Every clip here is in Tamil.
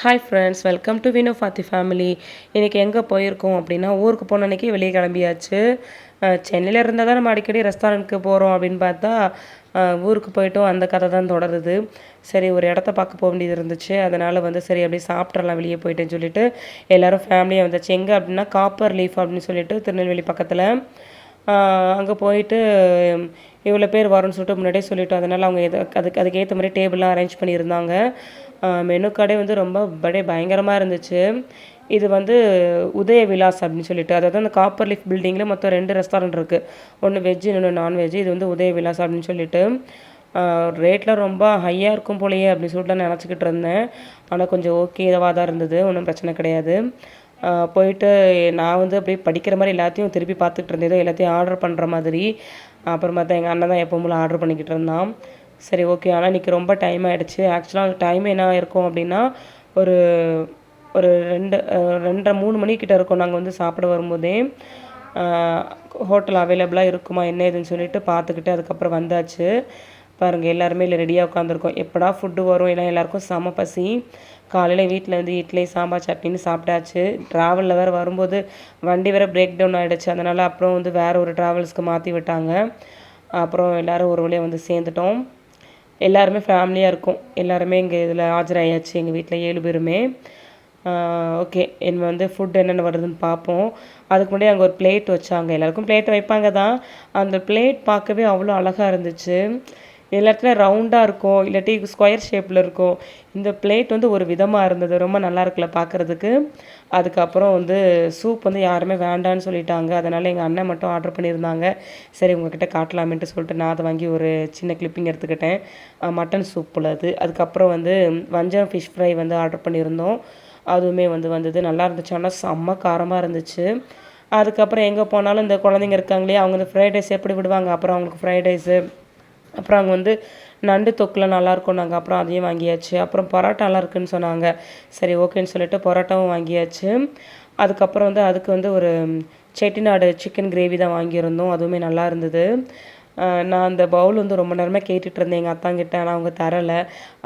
Hi friends welcome to Vino Fathi family இன்றைக்கி எங்கே போயிருக்கோம் அப்படின்னா ஊருக்கு போன அன்றைக்கி வெளியே கிளம்பியாச்சு. சென்னையில் இருந்தால் தான் நம்ம அடிக்கடி ரெஸ்டாரண்ட்டுக்கு போகிறோம் அப்படின்னு பார்த்தா ஊருக்கு போயிட்டோம். அந்த கதை தான் தொடருது. சரி ஒரு இடத்த பார்க்க போக வேண்டியது இருந்துச்சு. அதனால் வந்து சரி அப்படியே சாப்பிட்றலாம் வெளியே போயிட்டேன்னு சொல்லிட்டு எல்லோரும் ஃபேமிலியாக வந்தாச்சு. எங்கே அப்படின்னா காப்பர் லீஃப் அப்படின்னு சொல்லிட்டு திருநெல்வேலி பக்கத்தில். அங்கே போயிட்டு இவ்வளோ பேர் வரும்னு சொல்லிட்டு முன்னாடியே சொல்லிட்டோம். அதனால் அவங்க எது அதுக்கு அதுக்கேற்ற மாதிரி டேபிள்லாம் அரேஞ்ச் பண்ணியிருந்தாங்க. மெனு கடை வந்து ரொம்ப அப்படியே பயங்கரமாக இருந்துச்சு. இது வந்து உதய விலாஸ் அப்படின்னு சொல்லிட்டு அதாவது அந்த காப்பர் லீஃப் பில்டிங்கில் மொத்தம் ரெண்டு ரெஸ்டாரண்ட் இருக்குது ஒன்று வெஜ் இன்னொன்று நான்வெஜ் இது வந்து உதய விலாஸ் அப்படின்னு சொல்லிட்டு. ரேட்லாம் ரொம்ப ஹையாக இருக்கும் போலயே அப்படின்னு சொல்லிட்டு நான் நினச்சிக்கிட்டு இருந்தேன். ஆனால் கொஞ்சம் ஓகே இதுவாக தான் இருந்தது. ஒன்றும் பிரச்சனை கிடையாது. போயிட்டு நான் வந்து அப்படியே படிக்கிற மாதிரி எல்லாத்தையும் திருப்பி பார்த்துக்கிட்டு இருந்தேன். ஏதோ எல்லாத்தையும் ஆர்டர் பண்ணுற மாதிரி. அப்புறமா தான் எங்கள் அண்ணன் தான் எப்போவும் போல ஆர்டர் பண்ணிக்கிட்டு இருந்தான். சரி ஓகே ஆனால் இன்றைக்கி ரொம்ப டைம் ஆகிடுச்சு ஆக்சுவலாக டைம் என்ன இருக்கும் அப்படின்னா ஒரு ஒரு ரெண்டு ரெண்டரை மூணு மணிக்கிட்ட இருக்கும் நாங்கள் வந்து சாப்பிட வரும்போதே. ஹோட்டல் அவைலபிளாக இருக்குமா என்ன ஏதுன்னு சொல்லிட்டு பார்த்துக்கிட்டு அதுக்கப்புறம் வந்தாச்சு. பாருங்கள் எல்லாருமே இல்லை ரெடியாக உட்காந்துருக்கோம் எப்படா ஃபுட்டு வரும்? ஏன்னா எல்லாருக்கும் செம பசி. காலையில் வீட்டில் வந்து இட்லி சாம்பார் சட்னின்னு சாப்பிட்டாச்சு. ட்ராவலில் வேறு வரும்போது வண்டி வேறு பிரேக் டவுன் ஆகிடுச்சு அதனால் அப்புறம் வந்து வேறு ஒரு ட்ராவல்ஸ்க்கு மாற்றி விட்டாங்க. அப்புறம் எல்லோரும் ஒரு வழியாக வந்து சேர்ந்துட்டோம். எல்லாருமே ஃபேமிலியாக இருக்கும். எல்லாருமே இங்கே இதில் ஆஜராயாச்சு எங்கள் வீட்டில் ஏழு பேருமே. ஓகே என்ன வந்து ஃபுட் என்னென்ன வருதுன்னு பார்ப்போம் அதுக்கு முன்னாடி அங்கே ஒரு பிளேட் வச்சாங்க. எல்லாருக்கும் பிளேட் வைப்பாங்க தான். அந்த பிளேட் பார்க்கவே அவ்வளோ அழகாக இருந்துச்சு. எல்லா இடத்துல ரவுண்டாக இருக்கும் இல்லாட்டி ஸ்கொயர் ஷேப்பில் இருக்கும். இந்த பிளேட் வந்து ஒரு விதமாக இருந்தது. ரொம்ப நல்லா இருக்குல்ல பார்க்குறதுக்கு அதுக்கப்புறம் வந்து சூப் வந்து யாருமே வேண்டான்னு சொல்லிட்டாங்க. அதனால் எங்கள் அண்ணன் மட்டும் ஆர்டர் பண்ணியிருந்தாங்க. சரி உங்ககிட்ட காட்டலாமேன்ட்டு சொல்லிட்டு நான் அதை வாங்கி ஒரு சின்ன கிளிப்பிங் எடுத்துக்கிட்டேன். மட்டன் சூப் உள்ளது அதுக்கப்புறம் வந்து வஞ்சரம் ஃபிஷ் ஃப்ரை வந்து ஆர்டர் பண்ணியிருந்தோம். அதுவுமே வந்து வந்தது. நல்லா இருந்துச்சு. ஆனால் செம்ம காரமாக இருந்துச்சு. அதுக்கப்புறம் எங்கே போனாலும் இந்த குழந்தைங்க இருக்காங்களே அவங்க இந்த ஃப்ரைட் ரைஸ் எப்படி விடுவாங்க? அப்புறம் அவங்களுக்கு ஃப்ரைட் ரைஸு அப்புறம் அங்கே வந்து நண்டு தொக்கில் நல்லாயிருக்கும் நாங்கள் அப்புறம் அதையும் வாங்கியாச்சு. அப்புறம் பரோட்டாலாம் இருக்குதுன்னு சொன்னாங்க. சரி ஓகேன்னு சொல்லிட்டு பரோட்டாவும் வாங்கியாச்சு. அதுக்கப்புறம் வந்து அதுக்கு வந்து ஒரு செட்டிநாடு சிக்கன் கிரேவி தான் வாங்கியிருந்தோம். அதுவுமே நல்லா இருந்தது. நான் அந்த பவுல் வந்து ரொம்ப நேரமாக கேட்டுட்டு இருந்தேன். எங்கள் அத்தாங்கிட்ட ஆனால் அவங்க தரலை.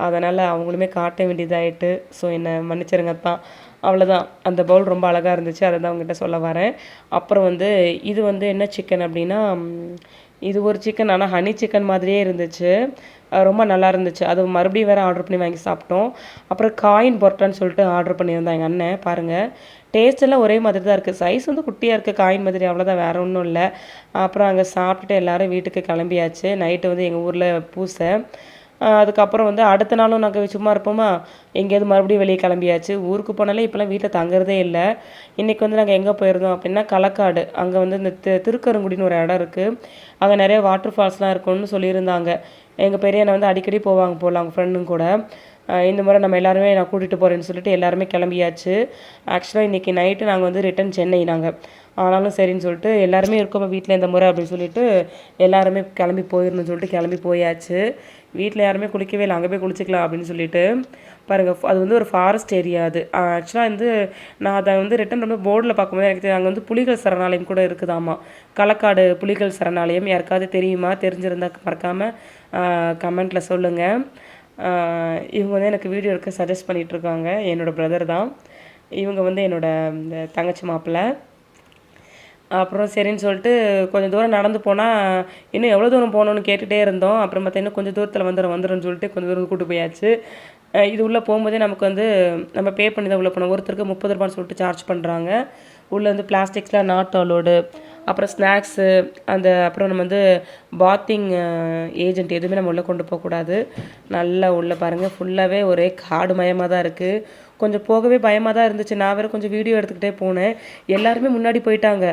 அதனால் அவங்களுமே காட்ட வேண்டியதாயிட்டு. ஸோ என்னை மன்னிச்சிருங்க அத்தான். அவ்வளோதான் அந்த பவுல் ரொம்ப அழகாக இருந்துச்சு. அதை தான் அவங்ககிட்ட சொல்ல வரேன். அப்புறம் வந்து இது வந்து என்ன சிக்கன் அப்படின்னா இது ஒரு சிக்கன் ஆனால் ஹனி சிக்கன் மாதிரியே இருந்துச்சு. ரொம்ப நல்லா இருந்துச்சு. அது மறுபடியும் வேறு ஆர்டர் பண்ணி வாங்கி சாப்பிட்டோம். அப்புறம் காயின் பொரட்டான்னு சொல்லிட்டு ஆர்டர் பண்ணியிருந்தேன் எங்கள் அண்ணன். பாருங்கள் டேஸ்ட் எல்லாம் ஒரே மாதிரி தான் இருக்குது சைஸ் வந்து குட்டியாக இருக்குது காயின் மாதிரி அவ்வளோதான் வேறு ஒன்றும் இல்லை. அப்புறம் அங்கே சாப்பிட்டுட்டு எல்லோரும் வீட்டுக்கு கிளம்பியாச்சு. நைட்டு வந்து எங்கள் ஊரில் பூசை. அதுக்கப்புறம் வந்து அடுத்த நாளும் நாங்கள் சும்மா இருப்போமா? எங்கேயாவது மறுபடியும் வெளியே கிளம்பியாச்சு. ஊருக்கு போனாலே இப்போலாம் வீட்டில் தங்குறதே இல்லை. இன்றைக்கி வந்து நாங்கள் எங்கே போயிருந்தோம் அப்படின்னா களக்காடு. அங்கே வந்து இந்த தி திருக்கருங்குடின்னு ஒரு இடம் இருக்குது அங்கே நிறைய வாட்டர் ஃபால்ஸ்லாம் இருக்கும்னு சொல்லியிருந்தாங்க. எங்கள் பெரியண்ணை வந்து அடிக்கடி போவாங்க போகலாம் அவங்க ஃப்ரெண்டுங்க கூட. இந்த முறை நம்ம எல்லாருமே நான் கூட்டிகிட்டு போகிறேன்னு சொல்லிட்டு எல்லாருமே கிளம்பியாச்சு. ஆக்சுவலாக இன்றைக்கி நைட்டு நாங்கள் வந்து ரிட்டன் சென்னை நாங்கள் ஆனாலும் சரின்னு சொல்லிட்டு எல்லாருமே இருக்கோம் வீட்டில் இந்த முறை அப்படின்னு சொல்லிட்டு எல்லாருமே கிளம்பி போயிடணும்னு சொல்லிட்டு கிளம்பி போயாச்சு. வீட்டில் யாருமே குளிக்கவே இல்லை அங்கே போய் குளிச்சிக்கலாம் அப்படின்னு சொல்லிட்டு. பாருங்கள் அது வந்து ஒரு ஃபாரஸ்ட் ஏரியா அது. ஆக்சுவலாக வந்து நான் அதை வந்து ரிட்டன் ரொம்ப போர்டில் பார்க்கும்போது எனக்கு தெரியும் அங்கே வந்து புலிகள் சரணாலயம் கூட இருக்குதாமா? களக்காடு புலிகள் சரணாலயம் யாருக்காவது தெரியுமா? தெரிஞ்சிருந்தா மறக்காமல் கமெண்ட்டில் சொல்லுங்கள் இவங்க வந்து எனக்கு வீடியோ எடுக்க சஜஸ்ட் பண்ணிகிட்ருக்காங்க என்னோடய பிரதர் தான். இவங்க வந்து என்னோடய இந்த தங்கச்சி மாப்பிள்ளை. அப்புறம் சரின்னு சொல்லிட்டு கொஞ்சம் தூரம் நடந்து போனால் இன்னும் எவ்வளோ தூரம் போகணுன்னு கேட்டுகிட்டே இருந்தோம். அப்புறம் பார்த்தா இன்னும் கொஞ்சம் தூரத்தில் வந்துடும் வந்துடும் சொல்லிட்டு கொஞ்சம் தூரம் கூட்டு போயாச்சு. இது உள்ளே போகும்போதே நமக்கு வந்து நம்ம பே பண்ணி தான் உள்ளே போனோம். ஒருத்தருக்கு முப்பது ரூபான்னு சொல்லிட்டு சார்ஜ் பண்ணுறாங்க உள்ளே வந்து பிளாஸ்டிக்ஸ்லாம் நாட் அலோடு அப்புறம் ஸ்நாக்ஸு அந்த அப்புறம் நம்ம வந்து பாத்திங் ஏஜென்ட் எதுவுமே நம்ம உள்ளே கொண்டு போகக்கூடாது நல்லா உள்ளே பாருங்கள் ஃபுல்லாகவே ஒரே காடு மயமாக தான் இருக்குது கொஞ்சம் போகவே பயமாக தான் இருந்துச்சு. நான் வேறு கொஞ்சம் வீடியோ எடுத்துக்கிட்டே போனேன். எல்லாருமே முன்னாடி போயிட்டாங்க.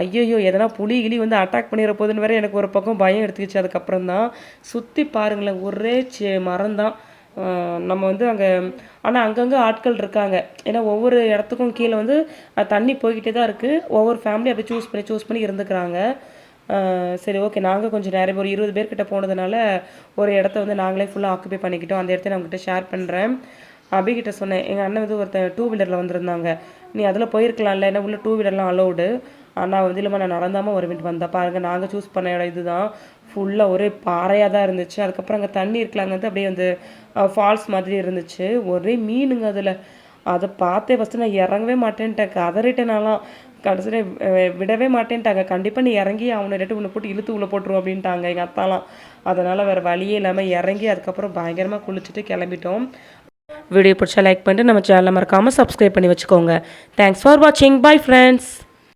ஐயோ எதனா புலி கிளி வந்து அட்டாக் பண்ணிட போதுன்னு வேறு எனக்கு ஒரு பக்கம் பயம் எடுத்துக்கிச்சு. அதுக்கப்புறம் தான் சுற்றி பாருங்களேன் ஒரே செ மரம் தான். நம்ம வந்து அங்கே ஆனால் அங்கங்கே ஆட்கள் இருக்காங்க. ஏன்னா ஒவ்வொரு இடத்துக்கும் கீழே வந்து தண்ணி போய்கிட்டே தான் இருக்குது ஒவ்வொரு ஃபேமிலி அப்படி சூஸ் பண்ணி சூஸ் பண்ணி இருந்துக்கிறாங்க. சரி ஓகே நாங்கள் கொஞ்சம் நிறைய ஒரு இருபது பேர்கிட்ட போனதுனால ஒரு இடத்த வந்து நாங்களே ஃபுல்லாக ஆக்குபை பண்ணிக்கிட்டோம். அந்த இடத்த நான் உங்ககிட்ட ஷேர் பண்ணுறேன் அபிகிட்ட சொன்னேன். எங்கள் அண்ணன் வந்து ஒருத்தன் டூ வீலரில் வந்திருந்தாங்க. நீ அதில் போயிருக்கலாம்ல ஏன்னா உள்ள டூ வீலர்லாம் அலோடு ஆனால் வந்து இல்லைம்மா நான் நடந்தாமல் ஒரு மினிட் வந்தேன். பாருங்கள் நாங்கள் சூஸ் பண்ண இடம் இதுதான். ஃபுல்லாக ஒரே பாறையாக தான் இருந்துச்சு. அதுக்கப்புறம் அங்கே தண்ணி இருக்கலாங்க வந்து அப்படியே வந்து ஃபால்ஸ் மாதிரி இருந்துச்சு. ஒரே மீனுங்க அதில். அதை பார்த்தே ஃபஸ்ட்டு நான் இறங்கவே மாட்டேன்ட்டேன். கதறிட்டேனாலாம். கடைசியில் விடவே மாட்டேன்ட்டாங்க. கண்டிப்பாக நீ இறங்கி அவனை ரெட்டு உன்னை போட்டு இழுத்து உள்ளே போட்டுருவோம் அப்படின்ட்டாங்க எங்கள் அத்தாலாம். அதனால் வேறு வழியே இல்லாமல் இறங்கி அதுக்கப்புறம் பயங்கரமாக குளிச்சுட்டு கிளம்பிட்டோம். வீடியோ பிடிச்சா லைக் பண்ணிட்டு நம்ம சேனலை மறக்காமல் சப்ஸ்கிரைப் பண்ணி வச்சுக்கோங்க. தேங்க்ஸ் ஃபார் வாட்சிங் பாய் ஃப்ரெண்ட்ஸ்